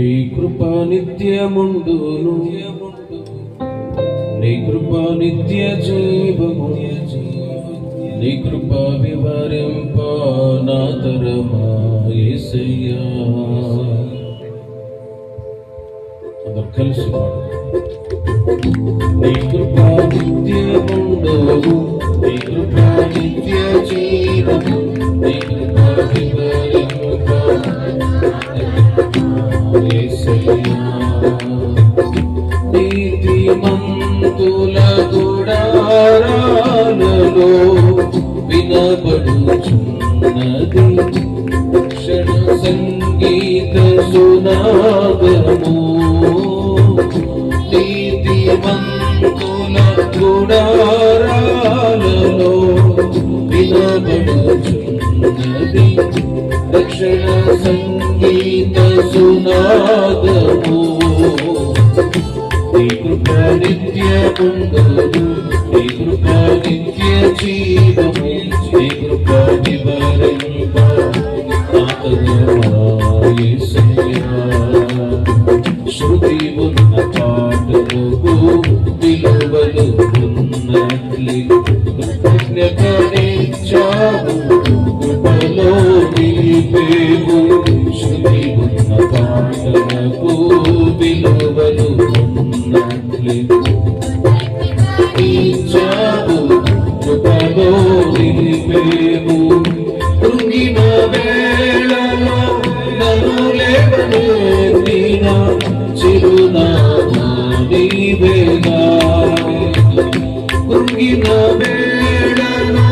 నీ కృప నిత్యముండును. నీ కృప నిత్య జీవము. నీ కృప వివరింప నా తరమా యేసయ్యా అందరు కలిసి నీ కృప నిత్యముండును. నీ కృప నిత్య జీవము. స్వరాలలో వినబడుచున్నది. క్షణ సంగీత సునాదము నీతి మంతుల గుడారాలలో వినబడుచున్నది. దక్షిణ సంగీత సునాదము నీ కృప నిత్యముండదు శృతి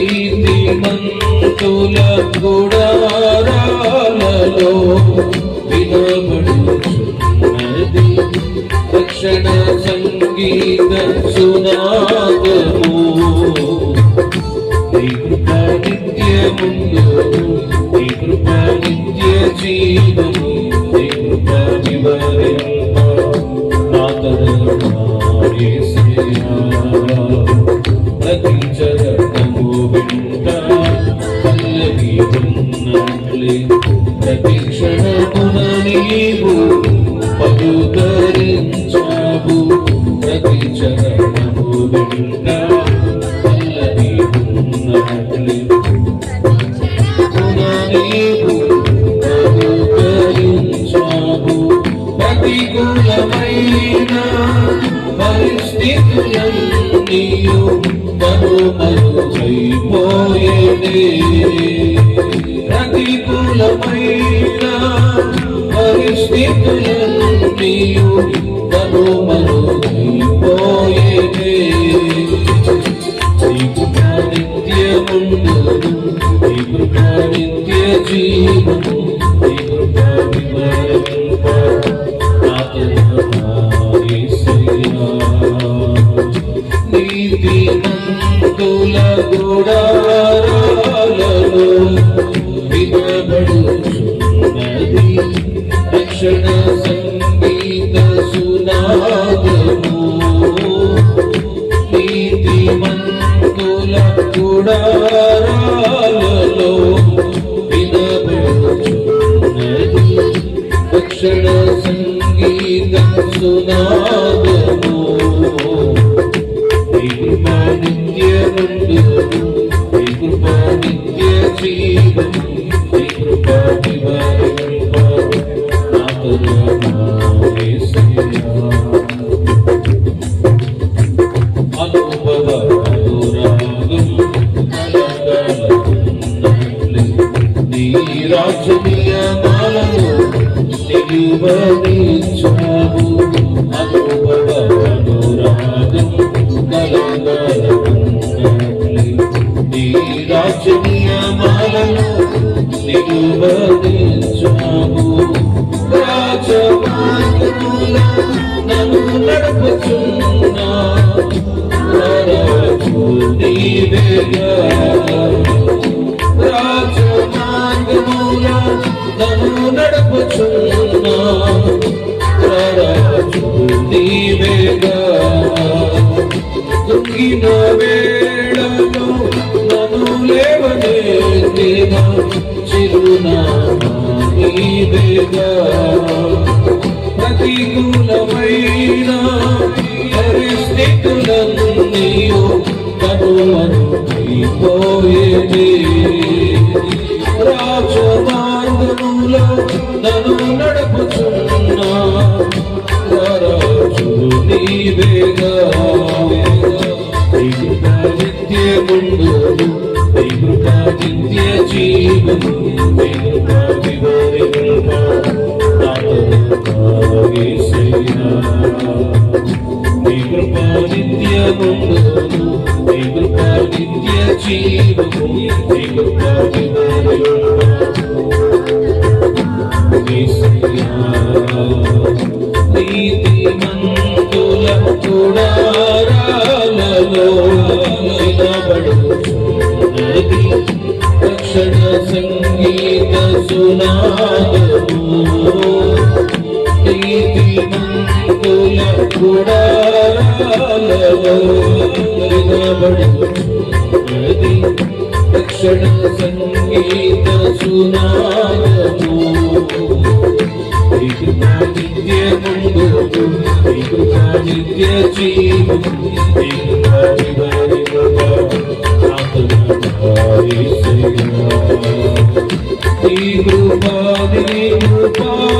నీతిమంతుల గుడారాలలో వినబడుచున్నది రక్షణ సంగీత సునాదము. నీ కృప నిత్యముందు కృప నిత్య జీవము నీ కృప వివరింప పరిస్థితులన్నీయు మరుమరుగైపోయేనే ప్రతికూలమైన పరిస్థితులన్నీయు మరుమరుగైపోయేనే నీ కృప నిత్యముండును నీ కృప నిత్య జీవము రక్షణ సంగీత సునాదము. నీతిమంతుల గుడారాలలో వినబడుచున్నది. రక్షణ సంగీత సునాదము రాజనీయమాలను నిలువనిచ్చావు అనుభవ అనురాగం కలగలకున్నట్లే నీ నిలువరించావు రాజమార్గములో నన్ను నడుపుచున్నా. రాజు నీవేగా రాజమార్గములో నన్ను నడుపుచున్నా. రాజు నీవేగా. దుఃఖిన వేళలో నన్ను లేవనెత్తిన చిరునామా నీవేగా. ప్రతికూలమైన పరిస్థితులన్నీయు కనుమనుపోయేది రాజమార్గములో నీవేగా నీ కృప నిత్యముండు నీ కృప నిత్య జీవము నీ కృప వివరింప నీ కృప నిత్యముండు నీ కృప నిత్య నీతి మంతుల గుడారాలలో నిలబడుచున్నది రక్షణ సంగీత సునాదము నిత్య నిత్య జీవము కృపా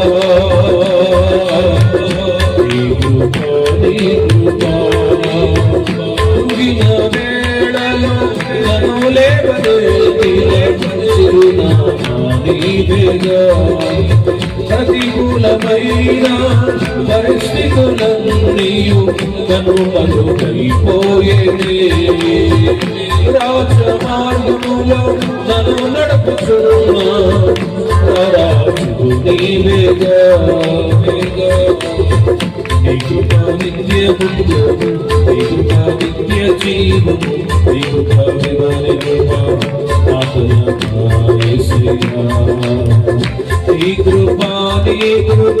పరిస్థితులన్నీయు కనుమరుగైపోయేది రాజమార్గములో నన్ను నడుపుచున్నా రాజు నీవేగా వేగా నీ కృప నిత్యముందు నిత్య జీవము నీ కృప వివరింప నీ కృప కృప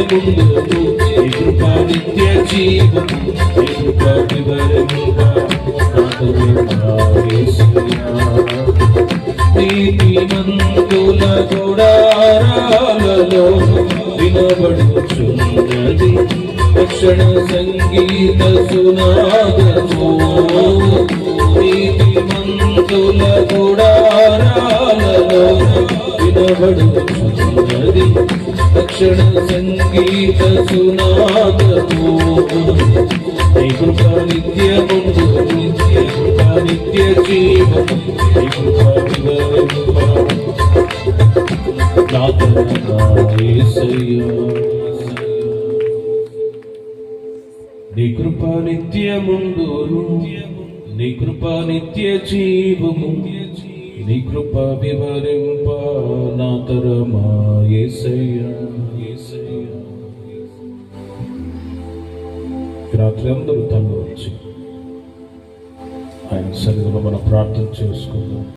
నిత్యముందు నీ నిత్య జీవము నీ కృప వివరింప గుడారాలలో వినబడుచున్నది రక్షణ సంగీత సునాదము నీతి మంతుల గుడారాలలో వినబడుచున్నది రక్షణ సంగీత సునాదము నీ కృప నిత్యముందు నిత్య కృప నిత్య జీవము నీ కృప వివరింప నీ కృప నిత్యముందును నీ కృప నిత్య జీవము. నీ కృప వివరింప నా తరమా యేసయ్యా రాత్రి అందరూ తల్లి వచ్చి ఆయన సన్నిధిలో మనం ప్రార్థన చేసుకుందాం.